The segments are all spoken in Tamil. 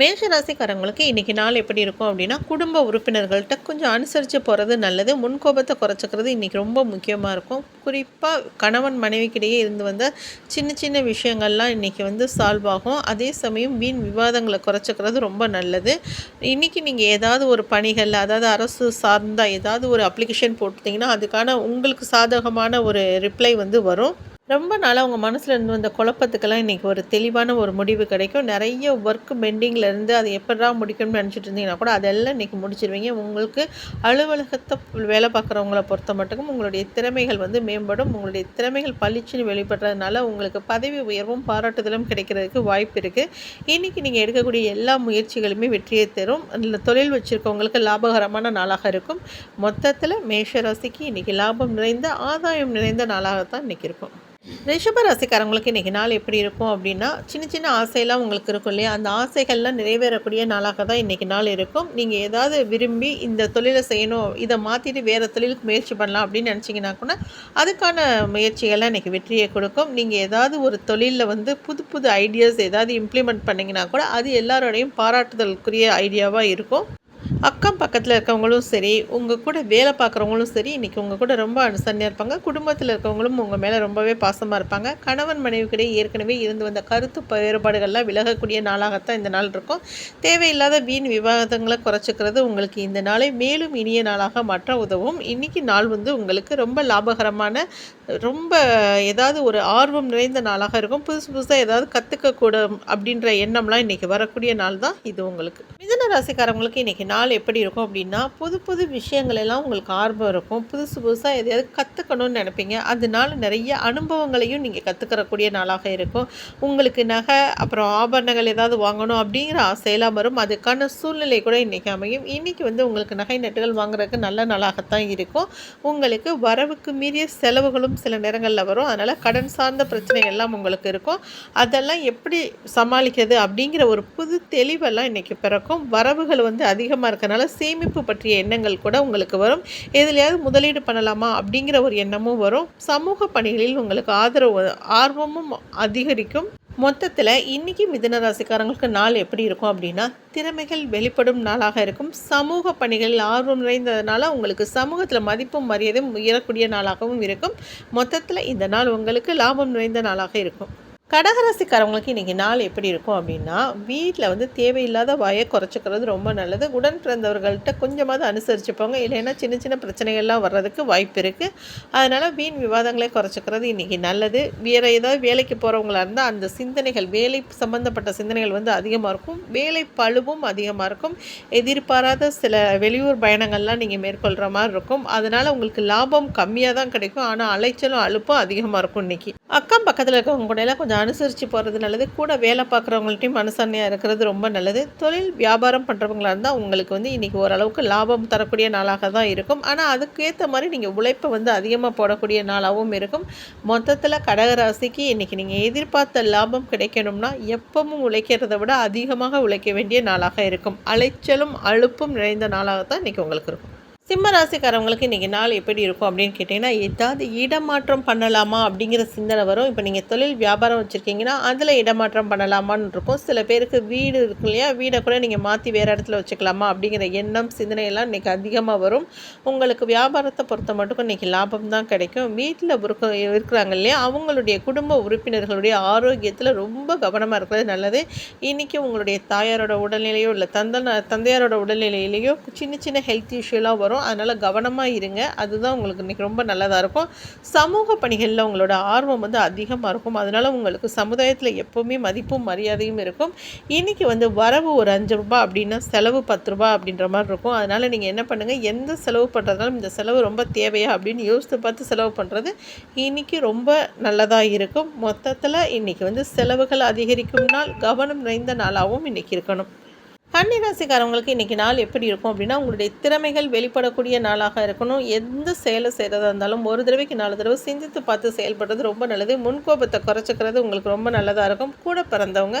மேஷ ராசிக்காரங்களுக்கு இன்றைக்கி நாள் எப்படி இருக்கும் அப்படின்னா குடும்ப உறுப்பினர்கள்ட்ட கொஞ்சம் அனுசரித்து போகிறது நல்லது. முன்கோபத்தை குறைச்சிக்கிறது இன்றைக்கி ரொம்ப முக்கியமாக இருக்கும். குறிப்பாக கணவன் மனைவிக்கிடையே இருந்து வந்த சின்ன சின்ன விஷயங்கள்லாம் இன்றைக்கி வந்து சால்வ் ஆகும். அதே சமயம் வீண் விவாதங்களை குறைச்சிக்கிறது ரொம்ப நல்லது. இன்றைக்கி நீங்கள் ஏதாவது ஒரு பணிகள் அதாவது அரசு சார்ந்த ஏதாவது ஒரு அப்ளிகேஷன் போட்டிங்கன்னா அதுக்கான உங்களுக்கு சாதகமான ஒரு ரிப்ளை வந்து வரும். ரொம்ப நாளாக உங்கள் மனசில் இருந்து வந்த குழப்பத்துக்கெல்லாம் இன்றைக்கி ஒரு தெளிவான ஒரு முடிவு கிடைக்கும். நிறைய ஒர்க் பெண்டிங்கில் இருந்து அதை எப்படா முடிக்கணும்னு நினச்சிட்டு இருந்தீங்கன்னா கூட அதெல்லாம் இன்றைக்கி முடிச்சிருவீங்க. உங்களுக்கு அலுவலகத்தை வேலை பார்க்குறவங்கள பொறுத்த மட்டுக்கும் உங்களுடைய திறமைகள் வந்து மேம்படும். உங்களுடைய திறமைகள் பளிச்சுன்னு வெளிப்படுறதுனால உங்களுக்கு பதவி உயர்வும் பாராட்டுதலும் கிடைக்கிறதுக்கு வாய்ப்பு இருக்குது இன்றைக்கி நீங்கள் எடுக்கக்கூடிய எல்லா முயற்சிகளுமே வெற்றியை தரும். அதில் தொழில் வச்சுருக்கவங்களுக்கு லாபகரமான நாளாக இருக்கும். மொத்தத்தில் மேஷராசிக்கு இன்றைக்கி லாபம் நிறைந்த ஆதாயம் நிறைந்த நாளாகத்தான் இன்றைக்கி இருக்கும். ரிஷப ராசிக்காரங்களுக்கு இன்றைக்கி நாள் எப்படி இருக்கும் அப்படின்னா சின்ன சின்ன ஆசையெல்லாம் உங்களுக்கு இருக்கும் இல்லையா? அந்த ஆசைகள்லாம் நிறைவேறக்கூடிய நாளாக தான் இன்றைக்கி நாள் இருக்கும். நீங்கள் ஏதாவது விரும்பி இந்த தொழிலை செய்யணும் இதை மாற்றிட்டு வேறு தொழிலுக்கு முயற்சி பண்ணலாம் அப்படின்னு நினச்சிங்கன்னா கூட அதுக்கான முயற்சிகள்லாம் இன்றைக்கி வெற்றியை கொடுக்கும். நீங்கள் ஏதாவது ஒரு தொழிலில் வந்து புது புது ஐடியாஸ் ஏதாவது இம்ப்ளிமெண்ட் பண்ணிங்கன்னா கூட அது எல்லாரோடையும் பாராட்டுதலுக்குரிய ஐடியாவாக இருக்கும். அக்கம் பக்கத்தில் இருக்கவங்களும் சரி உங்கள் கூட வேலை பார்க்குறவங்களும் சரி இன்றைக்கி உங்கள் கூட ரொம்ப அனுசரணையாக இருப்பாங்க. குடும்பத்தில் இருக்கவங்களும் உங்கள் மேலே ரொம்பவே பாசமாக இருப்பாங்க. கணவன் மனைவிக்கிடையே ஏற்கனவே இருந்து வந்த கருத்து வேறுபாடுகள்லாம் விலகக்கூடிய நாளாகத்தான் இந்த நாள் இருக்கும். தேவையில்லாத வீண் விவாதங்களை குறைச்சிக்கிறது உங்களுக்கு இந்த நாளை மேலும் இனிய நாளாக மாற்ற உதவும். இன்றைக்கி நாள் வந்து உங்களுக்கு ரொம்ப லாபகரமான ரொம்ப ஏதாவது ஒரு ஆர்வம் நிறைந்த நாளாக இருக்கும். புதுசு புதுசாக ஏதாவது கற்றுக்கக்கூடும் அப்படின்ற எண்ணம்லாம் இன்றைக்கி வரக்கூடிய நாள் தான் இது உங்களுக்கு. மிதன ராசிக்காரவங்களுக்கு இன்றைக்கி நாள் எப்படி இருக்கும் அப்படின்னா புது புது விஷயங்களெல்லாம் உங்களுக்கு ஆர்வம் இருக்கும். புதுசு புதுசாக எதையாவது கற்றுக்கணும்னு நினைப்பீங்க. அதனால நிறைய அனுபவங்களையும் நீங்கள் கற்றுக்கிறக்கூடிய நாளாக இருக்கும். உங்களுக்கு நகை அப்புறம் ஆபரணங்கள் ஏதாவது வாங்கணும் அப்படிங்கிற ஆசையெல்லாம் வரும். அதுக்கான சூழ்நிலை கூட இன்றைக்கி அமையும். இன்றைக்கி வந்து உங்களுக்கு நகை நட்டுகள் வாங்குறதுக்கு நல்ல நாளாகத்தான் இருக்கும். உங்களுக்கு வரவுக்கு மீறிய செலவுகளும் சில நேரங்களில் வரும். அதனால் கடன் சார்ந்த பிரச்சனைகள் எல்லாம் உங்களுக்கு இருக்கும். அதெல்லாம் எப்படி சமாளிக்கிறது அப்படிங்கிற ஒரு புது தெளிவெல்லாம் இன்றைக்கி பிறக்கும். வரவுகள் வந்து அதிகமாக இருக்கனால சேமிப்பு பற்றிய எண்ணங்கள் கூட உங்களுக்கு வரும். எதுலையாவது முதலீடு பண்ணலாமா அப்படிங்கிற ஒரு எண்ணமும் வரும். சமூக பணிகளில் உங்களுக்கு ஆதரவு ஆர்வமும் அதிகரிக்கும். மொத்தத்தில் இன்றைக்கி மிதுன ராசிக்காரங்களுக்கு நாள் எப்படி இருக்கும் அப்படின்னா திறமைகள் வெளிப்படும் நாளாக இருக்கும். சமூக பணிகளில் ஆர்வம் நிறைந்ததுனால உங்களுக்கு சமூகத்தில் மதிப்பும் மரியாதையும் உயரக்கூடிய நாளாகவும் இருக்கும். மொத்தத்தில் இந்த நாள் உங்களுக்கு லாபம் நிறைந்த நாளாக இருக்கும். கடகராசிக்காரவங்களுக்கு இன்றைக்கி நாள் எப்படி இருக்கும் அப்படின்னா வீட்டில் வந்து தேவையில்லாத வாயை குறைச்சிக்கிறது ரொம்ப நல்லது. உடன் பிறந்தவர்கள்ட்ட கொஞ்சமாவது அனுசரிச்சுப்போங்க. இல்லைன்னா சின்ன சின்ன பிரச்சனைகள்லாம் வர்றதுக்கு வாய்ப்பு இருக்குது அதனால் வீண் விவாதங்களை குறைச்சிக்கிறது இன்றைக்கி நல்லது. வேறு ஏதாவது வேலைக்கு போகிறவங்களா இருந்தால் அந்த சிந்தனைகள் வேலை சம்மந்தப்பட்ட சிந்தனைகள் வந்து அதிகமாக இருக்கும். வேலை பழுவும் அதிகமாக இருக்கும். எதிர்பாராத சில வெளியூர் பயணங்கள்லாம் நீங்கள் மேற்கொள்கிற மாதிரி இருக்கும். அதனால் உங்களுக்கு லாபம் கம்மியாக தான் கிடைக்கும். ஆனால் அலைச்சலும் அலுப்பும் அதிகமாக இருக்கும் இன்றைக்கி அக்கம் பக்கத்தில் இருக்கவங்க கூட எல்லாம் கொஞ்சம் அனுசரித்து போகிறது நல்லது. கூட வேலை பார்க்குறவங்கள்ட்டையும் அனுசரணையாக இருக்கிறது ரொம்ப நல்லது. தொழில் வியாபாரம் பண்ணுறவங்களா இருந்தால் உங்களுக்கு வந்து இன்றைக்கி ஓரளவுக்கு லாபம் தரக்கூடிய நாளாக தான் இருக்கும். ஆனால் அதுக்கேற்ற மாதிரி நீங்கள் உழைப்பை வந்து அதிகமாக போடக்கூடிய நாளாகவும் இருக்கும். மொத்தத்தில் கடகராசிக்கு இன்றைக்கி நீங்கள் எதிர்பார்த்த லாபம் கிடைக்கணும்னா எப்பவும் உழைக்கிறத விட அதிகமாக உழைக்க வேண்டிய நாளாக இருக்கும். அலைச்சலும் அழுப்பும் நிறைந்த நாளாக தான் இன்றைக்கி உங்களுக்கு இருக்கும். சிம்மராசிக்காரவங்களுக்கு இன்றைக்கி நாள் எப்படி இருக்கும் அப்படின்னு கேட்டிங்கன்னா ஏதாவது இடமாற்றம் பண்ணலாமா அப்படிங்கிற சிந்தனை வரும். இப்போ நீங்கள் தொழில் வியாபாரம் வச்சுருக்கீங்கன்னா அதில் இடமாற்றம் பண்ணலாமான்னு இருக்கும். சில பேருக்கு வீடு இருக்கு இல்லையா? வீடை கூட நீங்கள் மாற்றி வேறு இடத்துல வச்சுக்கலாமா அப்படிங்கிற எண்ணம் சிந்தனையெல்லாம் இன்றைக்கி அதிகமாக வரும். உங்களுக்கு வியாபாரத்தை பொறுத்த மட்டும் இன்றைக்கி லாபம் தான் கிடைக்கும். வீட்டில் இருக்க இருக்கிறாங்க இல்லையா? அவங்களுடைய குடும்ப உறுப்பினர்களுடைய ஆரோக்கியத்தில் ரொம்ப கவனமாக இருக்கிறது நல்லது. இன்றைக்கி உங்களுடைய தாயாரோட உடல்நிலையோ இல்லை தந்த தந்தையாரோட உடல்நிலையிலையோ சின்ன சின்ன ஹெல்த் இஷ்யூலாம் வரும். வரும். அதனால் கவனமாக இருங்க. அதுதான் உங்களுக்கு இன்றைக்கி ரொம்ப நல்லதாக இருக்கும். சமூக பணிகளில் உங்களோட ஆர்வம் வந்து அதிகமாக இருக்கும். அதனால் உங்களுக்கு சமுதாயத்தில் எப்போவுமே மதிப்பும் மரியாதையும் இருக்கும். இன்றைக்கி வந்து வரவு ஒரு அஞ்சு ரூபா அப்படின்னா செலவு பத்து ரூபா அப்படின்ற மாதிரி இருக்கும். அதனால் நீங்கள் என்ன பண்ணுங்கள் எந்த செலவு பண்ணுறதுனாலும் இந்த செலவு ரொம்ப தேவையா அப்படின்னு யோசித்து பார்த்து செலவு பண்ணுறது இன்றைக்கி ரொம்ப நல்லதாக இருக்கும். மொத்தத்தில் இன்றைக்கி வந்து செலவுகள் அதிகரிக்கும் நாள் கவனம் நிறைந்த நாளாகவும் இன்றைக்கி இருக்கணும். கன்னிராசிக்காரவங்களுக்கு இன்றைக்கி நாள் எப்படி இருக்கும் அப்படின்னா உங்களுடைய திறமைகள் வெளிப்படக்கூடிய நாளாக இருக்கணும். எந்த செயலை செய்கிறதா இருந்தாலும் ஒரு தடவைக்கு நாலு தடவை சிந்தித்து பார்த்து செயல்படுறது ரொம்ப நல்லது. முன்கோபத்தை குறைச்சிக்கிறது உங்களுக்கு ரொம்ப நல்லதாக இருக்கும். கூட பிறந்தவங்க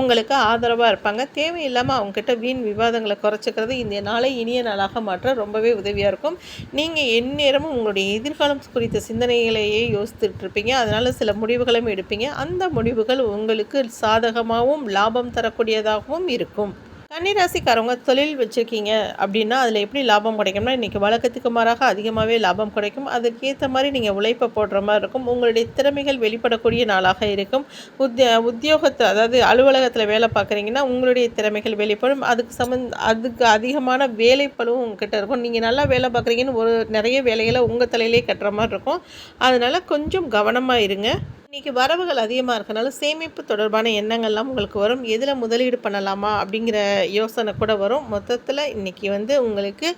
உங்களுக்கு ஆதரவாக இருப்பாங்க. தேவையில்லாமல் அவங்கக்கிட்ட வீண் விவாதங்களை குறைச்சிக்கிறது இந்த நாளை இனிய நாளாக மாற்ற ரொம்பவே உதவியாக இருக்கும். நீங்கள் எந்நேரமும் உங்களுடைய எதிர்காலம் குறித்த சிந்தனைகளையே யோசித்துட்டு இருப்பீங்க. அதனால் சில முடிவுகளும் எடுப்பீங்க. அந்த முடிவுகள் உங்களுக்கு சாதகமாகவும் லாபம் தரக்கூடியதாகவும் இருக்கும். கன்னிராசிக்காரவங்க தொழில் வச்சுருக்கீங்க அப்படின்னா அதில் எப்படி லாபம் கிடைக்கும்னா இன்றைக்கி வழக்கத்துக்கு மாறாக அதிகமாகவே லாபம் கிடைக்கும். அதுக்கேற்ற மாதிரி நீங்கள் உழைப்பை போடுற மாதிரி இருக்கும். உங்களுடைய திறமைகள் வெளிப்படக்கூடிய நாளாக இருக்கும். உத்திய உத்தியோகத்தை அதாவது அலுவலகத்தில் வேலை பார்க்குறீங்கன்னா உங்களுடைய திறமைகள் வெளிப்படும். அதுக்கு சம்மந்த அதுக்கு அதிகமான வேலைப்பழுவும் உங்ககிட்ட இருக்கும். நீங்கள் நல்லா வேலை பார்க்குறீங்கன்னு ஒரு நிறைய வேலைகளை உங்கள் தலையிலே கட்டுற மாதிரி இருக்கும். அதனால் கொஞ்சம் கவனமாக இருங்க. இன்றைக்கி வரவுகள் அதிகமாக இருக்கனால சேமிப்பு தொடர்பான எண்ணங்கள்லாம் உங்களுக்கு வரும். எதில் முதலீடு பண்ணலாமா அப்படிங்கிற யோசனை கூட வரும். மொத்தத்தில் இன்றைக்கி வந்து உங்களுக்கு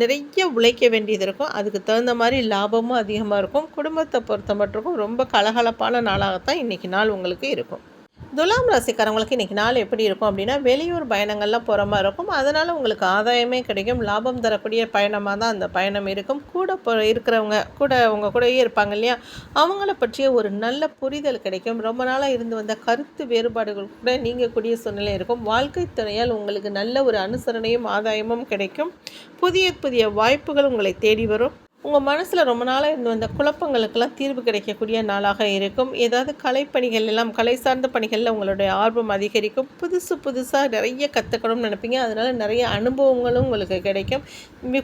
நிறைய உழைக்க வேண்டியது இருக்கும். அதுக்கு தகுந்த மாதிரி லாபமும் அதிகமாக இருக்கும். குடும்பத்தை பொறுத்த மட்டும் ரொம்ப கலகலப்பான நாளாகத்தான் இன்றைக்கி நாள் உங்களுக்கு இருக்கும். துலாம் ராசிக்காரவங்களுக்கு இன்றைக்கி நாள் எப்படி இருக்கும் அப்படின்னா வெளியூர் பயணங்கள்லாம் போகிற மாதிரி இருக்கும். அதனால் உங்களுக்கு ஆதாயமே கிடைக்கும். லாபம் தரக்கூடிய பயணமாக தான் அந்த பயணம் இருக்கும். கூட போ இருக்கிறவங்க கூட அவங்க கூடயே இருப்பாங்க இல்லையா? அவங்கள பற்றிய ஒரு நல்ல புரிதல் கிடைக்கும். ரொம்ப நாளாக இருந்து வந்த கருத்து வேறுபாடுகள் கூட நீங்கக்கூடிய சூழ்நிலை இருக்கும். வாழ்க்கை துணையால் உங்களுக்கு நல்ல ஒரு அனுசரணையும் ஆதாயமும் கிடைக்கும். புதிய புதிய வாய்ப்புகள் உங்களை தேடி வரும். உங்கள் மனசில் ரொம்ப நாளாக இருந்து வந்த குழப்பங்களுக்கெல்லாம் தீர்வு கிடைக்கக்கூடிய நாளாக இருக்கும். ஏதாவது கலைப்பணிகள் எல்லாம் கலை சார்ந்த பணிகளில் உங்களுடைய ஆர்வம் அதிகரிக்கும். புதுசு புதுசாக நிறைய கற்றுக்கணும்னு நினைப்பீங்க. அதனால் நிறைய அனுபவங்களும் உங்களுக்கு கிடைக்கும்.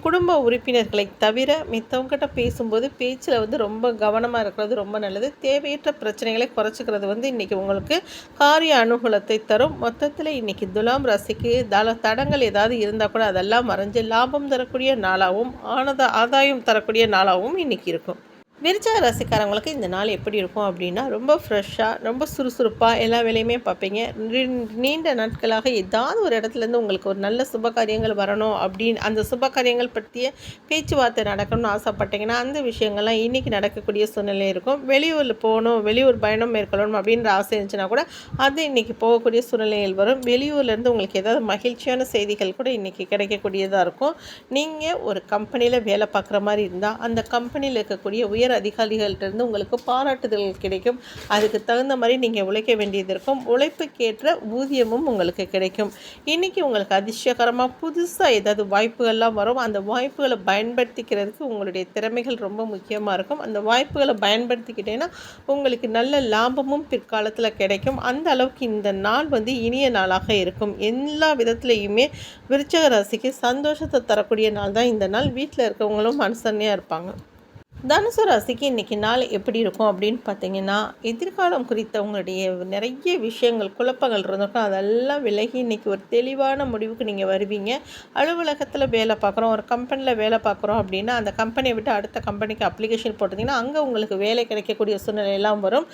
குடும்ப உறுப்பினர்களை தவிர மித்தவங்ககிட்ட பேசும்போது பேச்சில் வந்து ரொம்ப கவனமாக இருக்கிறது ரொம்ப நல்லது. தேவையற்ற பிரச்சனைகளை குறைச்சிக்கிறது வந்து இன்றைக்கி உங்களுக்கு காரிய அனுகூலத்தை தரும். மொத்தத்தில் இன்றைக்கி துலாம் ராசிக்கு தள தடங்கள் ஏதாவது இருந்தால் கூட அதெல்லாம் மறைஞ்சு லாபம் தரக்கூடிய நாளாகவும் ஆனத ஆதாயம் தர வரக்கூடிய நாளாகவும் இன்றைக்கி இருக்கும். விருச்சக ராசிக்காரங்களுக்கு இந்த நாள் எப்படி இருக்கும் அப்படின்னா ரொம்ப ஃப்ரெஷ்ஷாக ரொம்ப சுறுசுறுப்பாக எல்லா வேலையுமே பார்ப்பீங்க. நீண்ட நாட்களாக ஏதாவது ஒரு இடத்துலேருந்து உங்களுக்கு ஒரு நல்ல சுப காரியங்கள் வரணும் அப்படின்னு அந்த சுப காரியங்கள் பற்றிய பேச்சுவார்த்தை நடக்கணும்னு ஆசைப்பட்டீங்கன்னா அந்த விஷயங்கள்லாம் இன்றைக்கி நடக்கக்கூடிய சூழ்நிலை இருக்கும். வெளியூரில் போகணும் வெளியூர் பயணம் மேற்கொள்ளணும் அப்படின்ற ஆசை இருந்துச்சுன்னா கூட அது இன்றைக்கி போகக்கூடிய சூழ்நிலைகள் வரும். வெளியூர்லேருந்து உங்களுக்கு ஏதாவது மகிழ்ச்சியான செய்திகள் கூட இன்றைக்கி கிடைக்கக்கூடியதாக இருக்கும். நீங்கள் ஒரு கம்பெனியில் வேலை பார்க்குற மாதிரி இருந்தால் அந்த கம்பெனியில் இருக்கக்கூடிய உயர் அதிகாரிகள்கிட்டருந்து உங்களுக்கு பாராட்டுதல் கிடைக்கும். அதுக்கு தகுந்த மாதிரி நீங்கள் உழைக்க வேண்டியது இருக்கும். உழைப்புக்கேற்ற ஊதியமும் உங்களுக்கு கிடைக்கும். இன்றைக்கி உங்களுக்கு அதிர்ஷ்டகரமாக புதுசாக ஏதாவது வாய்ப்புகள்லாம் வரும். அந்த வாய்ப்புகளை பயன்படுத்திக்கிறதுக்கு உங்களுடைய திறமைகள் ரொம்ப முக்கியமாக இருக்கும். அந்த வாய்ப்புகளை பயன்படுத்திக்கிட்டேன்னா உங்களுக்கு நல்ல லாபமும் பிற்காலத்தில் கிடைக்கும். அந்த அளவுக்கு இந்த நாள் வந்து இனிய நாளாக இருக்கும். எல்லா விதத்துலேயுமே விருச்சக ராசிக்கு சந்தோஷத்தை தரக்கூடிய நாள் தான் இந்த நாள் வீட்டில் இருக்கவங்களும் அனுசரணையாக இருப்பாங்க. தனுசு ராசிக்கு இன்றைக்கி நாள் எப்படி இருக்கும் அப்படின்னு பார்த்தீங்கன்னா எதிர்காலம் குறித்த உங்களுடைய நிறைய விஷயங்கள் குழப்பங்கள் இருந்திருக்கும். அதெல்லாம் விலகி இன்றைக்கி ஒரு தெளிவான முடிவுக்கு நீங்கள் வருவீங்க. அலுவலகத்தில் வேலை பார்க்குறோம் ஒரு கம்பெனியில் வேலை பார்க்குறோம் அப்படின்னா அந்த கம்பெனியை விட்டு அடுத்த கம்பெனிக்கு அப்ளிகேஷன் போட்டிங்கன்னா அங்கே உங்களுக்கு வேலை கிடைக்கக்கூடிய சூழ்நிலையெல்லாம் வரும்.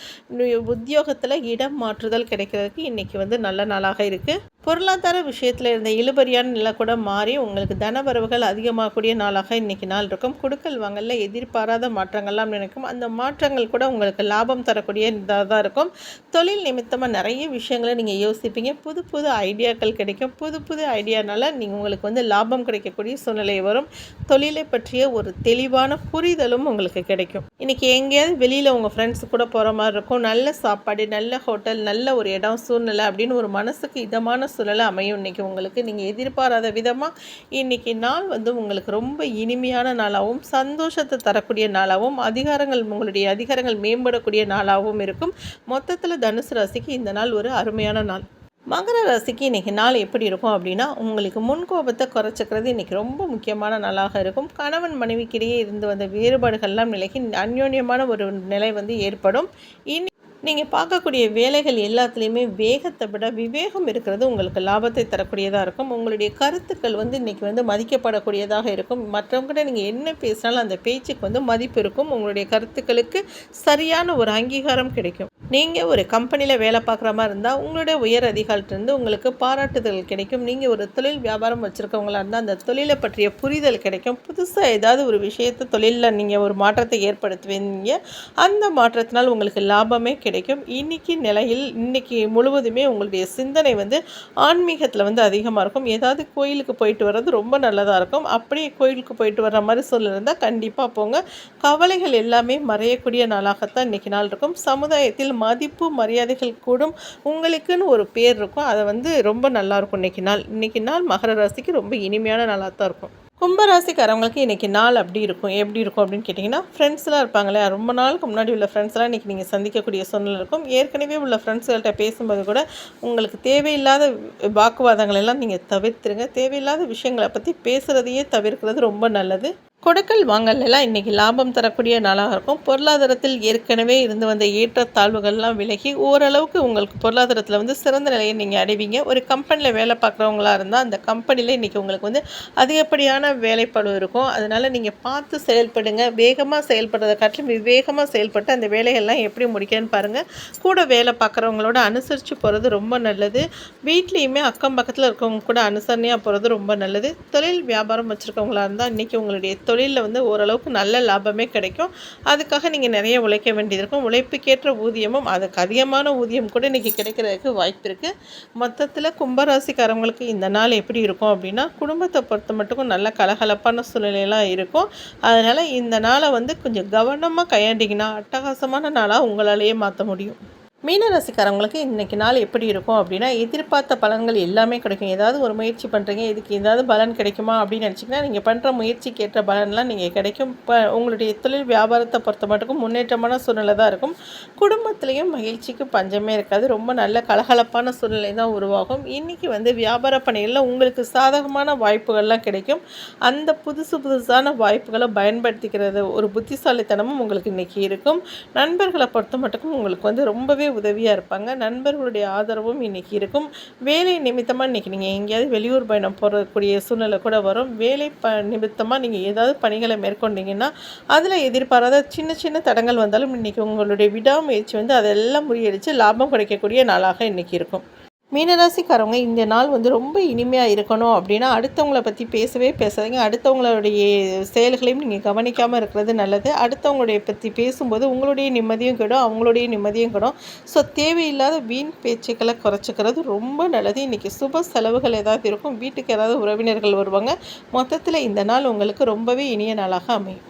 உத்தியோகத்தில் இடம் மாற்றுதல் கிடைக்கிறதுக்கு இன்றைக்கி வந்து நல்ல நாளாக இருக்குது பொருளாதார விஷயத்தில் இருந்த இழுபறியான நிலை கூட மாறி உங்களுக்கு தனவரவுகள் அதிகமாகக்கூடிய நாளாக இன்றைக்கி நாள் இருக்கும். கொடுக்கல் வாங்கல எதிர்பாராத மாற்றங்கள்லாம் நினைக்கும். அந்த மாற்றங்கள் கூட உங்களுக்கு லாபம் தரக்கூடிய இதாக தான் இருக்கும். தொழில் நிமித்தமாக நிறைய விஷயங்களை நீங்கள் யோசிப்பீங்க. புது புது ஐடியாக்கள் கிடைக்கும். புது புது ஐடியானால நீங்கள் உங்களுக்கு வந்து லாபம் கிடைக்கக்கூடிய சூழ்நிலை வரும். தொழிலை பற்றிய ஒரு தெளிவான புரிதலும் உங்களுக்கு கிடைக்கும். இன்றைக்கி எங்கேயாவது வெளியில் உங்கள் ஃப்ரெண்ட்ஸ் கூட போகிற மாதிரி இருக்கும். நல்ல சாப்பாடு நல்ல ஹோட்டல் நல்ல ஒரு இடம் சூழ்நிலை அப்படின்னு ஒரு மனசுக்கு இதமான சூழல் அமையும். இன்றைக்கி உங்களுக்கு நீங்கள் எதிர்பாராத விதமாக இன்றைக்கி நாள் வந்து உங்களுக்கு ரொம்ப இனிமையான நாளாகவும் சந்தோஷத்தை தரக்கூடிய நாளாகவும் அதிகாரங்கள் உங்களுடைய அதிகாரங்கள் மேம்படக்கூடிய நாளாகவும் இருக்கும். மொத்தத்தில் தனுசு ராசிக்கு இந்த நாள் ஒரு அருமையான நாள். மகர ராசிக்கு இன்றைக்கி நாள் எப்படி இருக்கும் அப்படின்னா உங்களுக்கு முன்கோபத்தை குறைச்சிக்கிறது இன்றைக்கி ரொம்ப முக்கியமான நாளாக இருக்கும். கணவன் மனைவிக்கிடையே இருந்து வந்த வேறுபாடுகள்லாம் நிலைக்கு அந்யோன்யமான ஒரு நிலை வந்து ஏற்படும். இனி நீங்கள் பார்க்கக்கூடிய வேலைகள் எல்லாத்துலேயுமே வேகத்தை விட விவேகம் இருக்கிறது உங்களுக்கு லாபத்தை தரக்கூடியதாக இருக்கும். உங்களுடைய கருத்துக்கள் வந்து இன்றைக்கி வந்து மதிக்கப்படக்கூடியதாக இருக்கும். மற்றவங்ககிட்ட நீங்கள் என்ன பேசினாலும் அந்த பேச்சுக்கு வந்து மதிப்பு இருக்கும். உங்களுடைய கருத்துக்களுக்கு சரியான ஒரு அங்கீகாரம் கிடைக்கும். நீங்கள் ஒரு கம்பெனியில் வேலை பார்க்குற மாதிரி இருந்தால் உங்களுடைய உயர் அதிகாரத்திலிருந்து உங்களுக்கு பாராட்டுதல் கிடைக்கும். நீங்கள் ஒரு தொழில் வியாபாரம் வச்சுருக்கவங்களா இருந்தால் அந்த தொழிலை பற்றிய புரிதல் கிடைக்கும். புதுசாக ஏதாவது ஒரு விஷயத்தை தொழிலில் நீங்கள் ஒரு மாற்றத்தை ஏற்படுத்துவீங்க. அந்த மாற்றத்தினால் உங்களுக்கு லாபமே கிடைக்கும். இன்றைக்கி நிலையில் இன்றைக்கி முழுவதுமே உங்களுடைய சிந்தனை வந்து ஆன்மீகத்தில் வந்து அதிகமாக இருக்கும். ஏதாவது கோயிலுக்கு போயிட்டு வர்றது ரொம்ப நல்லதாக இருக்கும். அப்படியே கோயிலுக்கு போயிட்டு வர்ற மாதிரி சொல்லியிருந்தால் கண்டிப்பாக போங்க. கவலைகள் எல்லாமே மறையக்கூடிய நாளாகத்தான் இன்றைக்கி நாள் இருக்கும். சமுதாயத்தில் மதிப்பு மரியாதைகள் கூடும். உங்களுக்குன்னு ஒரு பேர் இருக்கும். அதை வந்து ரொம்ப நல்லாயிருக்கும் இன்றைக்கி நாள். இன்றைக்கி நாள் மகர ராசிக்கு ரொம்ப இனிமையான நாளாக தான் இருக்கும். கும்பராசிக்காரவங்களுக்கு இன்றைக்கி நாள் அப்படி இருக்கும். எப்படி இருக்கும் அப்படின்னு கேட்டிங்கன்னா ஃப்ரெண்ட்ஸ்லாம் இருப்பாங்களே. ரொம்ப நாளுக்கு முன்னாடி உள்ள ஃப்ரெண்ட்ஸ்லாம் இன்றைக்கி நீங்கள் சந்திக்கக்கூடிய சூழ்நிலை இருக்கும். ஏற்கனவே உள்ள ஃப்ரெண்ட்ஸ்கள்கிட்ட பேசும்போது கூட உங்களுக்கு தேவையில்லாத வாக்குவாதங்கள் எல்லாம் நீங்கள் தவிர்த்துருங்க. தேவையில்லாத விஷயங்களை பற்றி பேசுகிறதையே தவிர்க்கிறது ரொம்ப நல்லது. கொடுக்கல் வாங்கல்லாம் இன்றைக்கி லாபம் தரக்கூடிய நாளாக இருக்கும். பொருளாதாரத்தில் ஏற்கனவே இருந்து வந்த ஏற்றத்தாழ்வுகள்லாம் விலகி ஓரளவுக்கு உங்களுக்கு பொருளாதாரத்தில் வந்து சிறந்த நிலையை நீங்கள் அடைவீங்க. ஒரு கம்பெனியில் வேலை பார்க்குறவங்களா இருந்தால் அந்த கம்பெனியில் இன்றைக்கி உங்களுக்கு வந்து அதிகப்படியான வேலைப்பாடு இருக்கும். அதனால் நீங்கள் பார்த்து செயல்படுங்க. வேகமாக செயல்படுறதை காட்டிலும் விவேகமாக செயல்பட்டு அந்த வேலைகள்லாம் எப்படி முடிக்கன்னு பாருங்கள் கூட வேலை பார்க்குறவங்களோட அனுசரித்து போகிறது ரொம்ப நல்லது. வீட்லேயுமே அக்கம் பக்கத்தில் இருக்கவங்க கூட அனுசரணையாக போகிறது ரொம்ப நல்லது. தொழில் வியாபாரம் வச்சுருக்கவங்களா இருந்தால் இன்றைக்கி உங்களுடைய தொழிலில் வந்து ஓரளவுக்கு நல்ல லாபமே கிடைக்கும். அதுக்காக நீங்கள் நிறைய உழைக்க வேண்டியது இருக்கும் உழைப்புக்கேற்ற ஊதியமும் அதுக்கு அதிகமான ஊதியம் கூட இன்றைக்கி கிடைக்கிறதுக்கு வாய்ப்பு இருக்குது மொத்தத்தில் கும்பராசிக்காரவங்களுக்கு இந்த நாள் எப்படி இருக்கும் அப்படின்னா குடும்பத்தை பொறுத்த மட்டுக்கும் நல்ல கலகலப்பான சூழ்நிலையெல்லாம் இருக்கும். அதனால் இந்த நாளை வந்து கொஞ்சம் கவனமாக கையாண்டிங்கன்னா அட்டகாசமான நாளாக உங்களாலேயே மாற்ற முடியும். மீனராசிக்காரவங்களுக்கு இன்றைக்கி நாள் எப்படி இருக்கும் அப்படின்னா எதிர்பார்த்த பலன்கள் எல்லாமே கிடைக்கும். ஏதாவது ஒரு முயற்சி பண்ணுறீங்க இதுக்கு ஏதாவது பலன் கிடைக்குமா அப்படின்னு நினச்சிங்கன்னா நீங்கள் பண்ணுற முயற்சிக்கு ஏற்ற பலன்லாம் நீங்கள் கிடைக்கும். இப்போ உங்களுடைய தொழில் வியாபாரத்தை பொறுத்த மட்டுக்கும் முன்னேற்றமான சூழ்நிலை தான் இருக்கும். குடும்பத்துலேயும் மகிழ்ச்சிக்கு பஞ்சமே இருக்காது. ரொம்ப நல்ல கலகலப்பான சூழ்நிலை தான் உருவாகும். இன்றைக்கி வந்து வியாபார பணிகளில் உங்களுக்கு சாதகமான வாய்ப்புகள்லாம் கிடைக்கும். அந்த புதுசு புதுசான வாய்ப்புகளை பயன்படுத்திக்கிறது ஒரு புத்திசாலித்தனமும் உங்களுக்கு இன்றைக்கி இருக்கும். நண்பர்களை பொறுத்த மட்டுக்கும் உங்களுக்கு வந்து ரொம்பவே உதவியாக இருப்பாங்க. நண்பர்களுடைய ஆதரவும் இன்றைக்கி இருக்கும். வேலை நிமித்தமாக இன்றைக்கி நீங்கள் எங்கேயாவது வெளியூர் பயணம் போகக்கூடிய சூழ்நிலை கூட வரும். வேலை ப நிமித்தமாக நீங்கள் ஏதாவது பணிகளை மேற்கொண்டீங்கன்னா அதில் எதிர்பாராத சின்ன சின்ன தடங்கள் வந்தாலும் இன்றைக்கி உங்களுடைய விடாமுயற்சி வந்து அதெல்லாம் முறியடித்து லாபம் கிடைக்கக்கூடிய நாளாக இன்றைக்கி இருக்கும். மீனராசிக்காரவங்க இந்த நாள் வந்து ரொம்ப இனிமையாக இருக்கணும் அப்படின்னா அடுத்தவங்கள பற்றி பேசவே பேசாதீங்க. அடுத்தவங்களுடைய செயல்களையும் நீங்கள் கவனிக்காமல் இருக்கிறது நல்லது. அடுத்தவங்களுடைய பற்றி பேசும்போது உங்களுடைய நிம்மதியும் கெடும் அவங்களுடைய நிம்மதியும் கெடும். ஸோ தேவையில்லாத வீண் பேச்சுக்களை குறைச்சிக்கிறது ரொம்ப நல்லது. இன்றைக்கி சுப செலவுகள் ஏதாவது இருக்கும். வீட்டுக்கு ஏதாவது உறவினர்கள் வருவாங்க. மொத்தத்தில் இந்த நாள் உங்களுக்கு ரொம்பவே இனிய நாளாக அமையும்.